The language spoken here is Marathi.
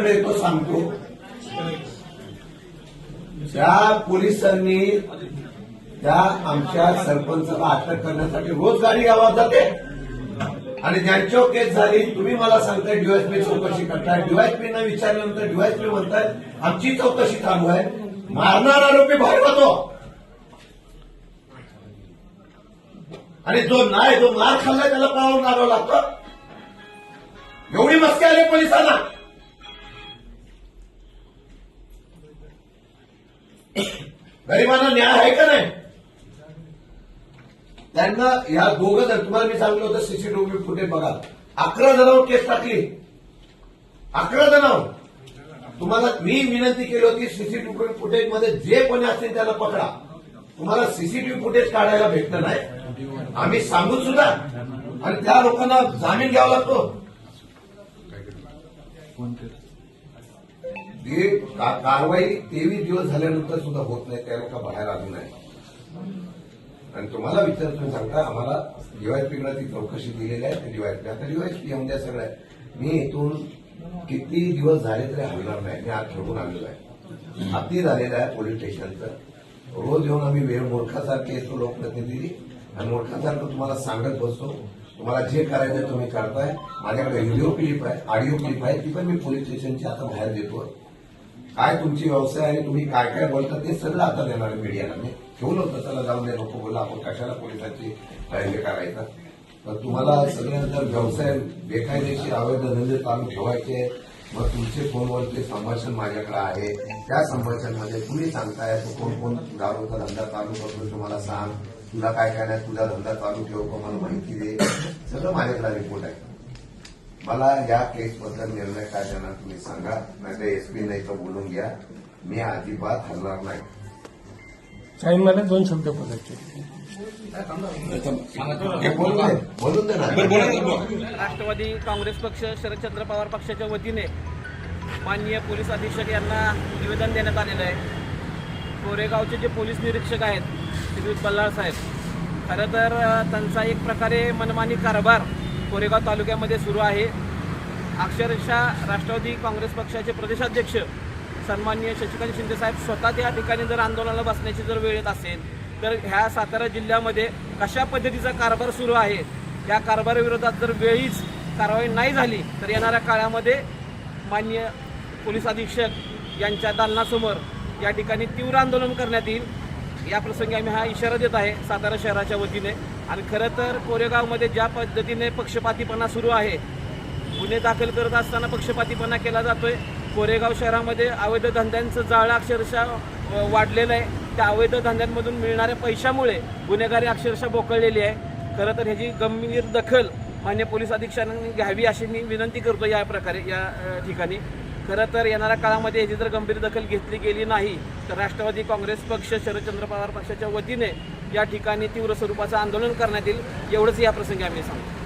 माझ्याकडे तो सांगतो. त्या पोलिसांनी त्या आमच्या सरपंचाला अटक करण्यासाठी रोज गाडी गावात जाते आणि ज्यांच्यावर केस झाली तुम्ही मला सांगताय डीवायसपी चौकशी करताय. डीवायसपीना विचारल्यानंतर डीवायसपी म्हणताय आमची चौकशी चालू आहे. मारणार आरोपी बाहेर जातो आणि जो नाही जो मार खाल्लाय त्याला पळावून लागावं लागतं एवढी मस्ती आली पोलिसांना. गरिबांना न्याय आहे का नाही? त्यांना ह्या दोघं जण तुम्हाला मी सांगितलं होतं सीसीटीव्ही फुटेज बघा. अकरा जणांवर केस टाकली. अकरा जणांवर. तुम्हाला मी विनंती केली होती सीसीटीव्ही फुटेजमध्ये जे कोणी असतील त्याला पकडा. तुम्हाला सीसीटीव्ही फुटेज काढायला भेटलं नाही. आम्ही सांगून सुद्धा आणि त्या लोकांना जामीन घ्यावा लागतो. ही का- कारवाई तेवीस दिवस झाल्यानंतर सुद्धा होत नाही त्या लोक बाहेर आली नाही आणि तुम्हाला विचार तुम्ही सांगता आम्हाला डीवायपीकडे ती चौकशी दिलेली आहे ते डीवायपी आता डीवायपी येऊन द्या सगळ्या मी इथून किती दिवस झाले तरी हलणार नाही मी आज ठेवून आलेलो आहे. अति झालेलं आहे पोलीस स्टेशनचं. रोज येऊन आम्ही वेळ मूर्खासारखे येतो लोकप्रतिनिधी. आणि मूर्खासारखं तुम्हाला सांगत बसतो. तुम्हाला जे करायचं तुम्ही करताय. माझ्याकडे व्हिडिओ क्लिप आहे ऑडिओ क्लिप आहे ती पण मी पोलीस स्टेशनची आता बाहेर देतो काय तुमची व्यवसाय आणि तुम्ही काय काय बोलता ते सगळं आता देणार मीडियाला मी ठेवलं होतं त्याला जाऊन दे नको बोला आपण कशाला पोलिसांची हे करायचं? तर तुम्हाला सगळ्यांचा जर व्यवसाय बेकायदेशीर अवैध धंदे चालू ठेवायचे मग तुमचे फोनवरचे संभाषण माझ्याकडे आहे. त्या संभाषणमध्ये तुम्ही सांगताय तो कोण कोण दारूचा धंदा चालू करतो तुम्हाला सांग. तुला काय काय नाही तुझा धंदा चालू ठेव का मला माहिती दे. सगळं माझ्याकडे रिपोर्ट आहे. मला या केसबद्दल निर्णय काय देणार तुम्ही सांगा. नाही तर एसपी नाही तर बोलून घ्या. मी अजिबात हलणार नाही. साईन मला दोन शब्द बोलायचे. बोलून दे. बोलून दे ना. राष्ट्रवादी काँग्रेस पक्ष शरदचंद्र पवार पक्षाच्या वतीने माननीय पोलीस अधीक्षक यांना निवेदन देण्यात आलेलं आहे. कोरेगावचे जे पोलीस निरीक्षक आहेत श्रीयुत बल्लाळ साहेब खरं तर त्यांचा एक प्रकारे मनमानी कारभार कोरेगाव तालुक्यामध्ये सुरू आहे. अक्षरशः राष्ट्रवादी काँग्रेस पक्षाचे प्रदेशाध्यक्ष सन्माननीय शशिकांत शिंदेसाहेब स्वतः त्या ठिकाणी जर आंदोलनाला बसण्याची जर वेळ येत असेल तर ह्या सातारा जिल्ह्यामध्ये कशा पद्धतीचा कारभार सुरू आहे? या कारभाराविरोधात जर वेळीच कारवाई नाही झाली तर येणाऱ्या काळामध्ये मान्य पोलीस अधीक्षक यांच्या दालनासमोर या ठिकाणी तीव्र आंदोलन करण्यात येईल. या प्रसंगी आम्ही हा इशारा देत आहे सातारा शहराच्या वतीने. आणि खरं तर कोरेगावमध्ये ज्या पद्धतीने पक्षपातीपणा सुरू आहे गुन्हे दाखल करत असताना पक्षपातीपणा केला जातोय. कोरेगाव शहरामध्ये अवैध धंद्यांचं जाळं अक्षरशः वाढलेलं आहे. त्या अवैध धंद्यांमधून मिळणाऱ्या पैशामुळे गुन्हेगारी अक्षरशः बोकळलेली आहे. खरं तर ह्याची गंभीर दखल मान्य पोलीस अधीक्षकांनी घ्यावी अशी मी विनंती करतो या प्रकारे या ठिकाणी. खरं तर येणाऱ्या काळामध्ये याची जर गंभीर दखल घेतली गेली नाही तर राष्ट्रवादी काँग्रेस पक्ष शरदचंद्र पवार पक्षाच्या वतीने या ठिकाणी तीव्र स्वरूपाचं आंदोलन करण्यात येईल एवढंच या प्रसंगी आम्ही सांगतो.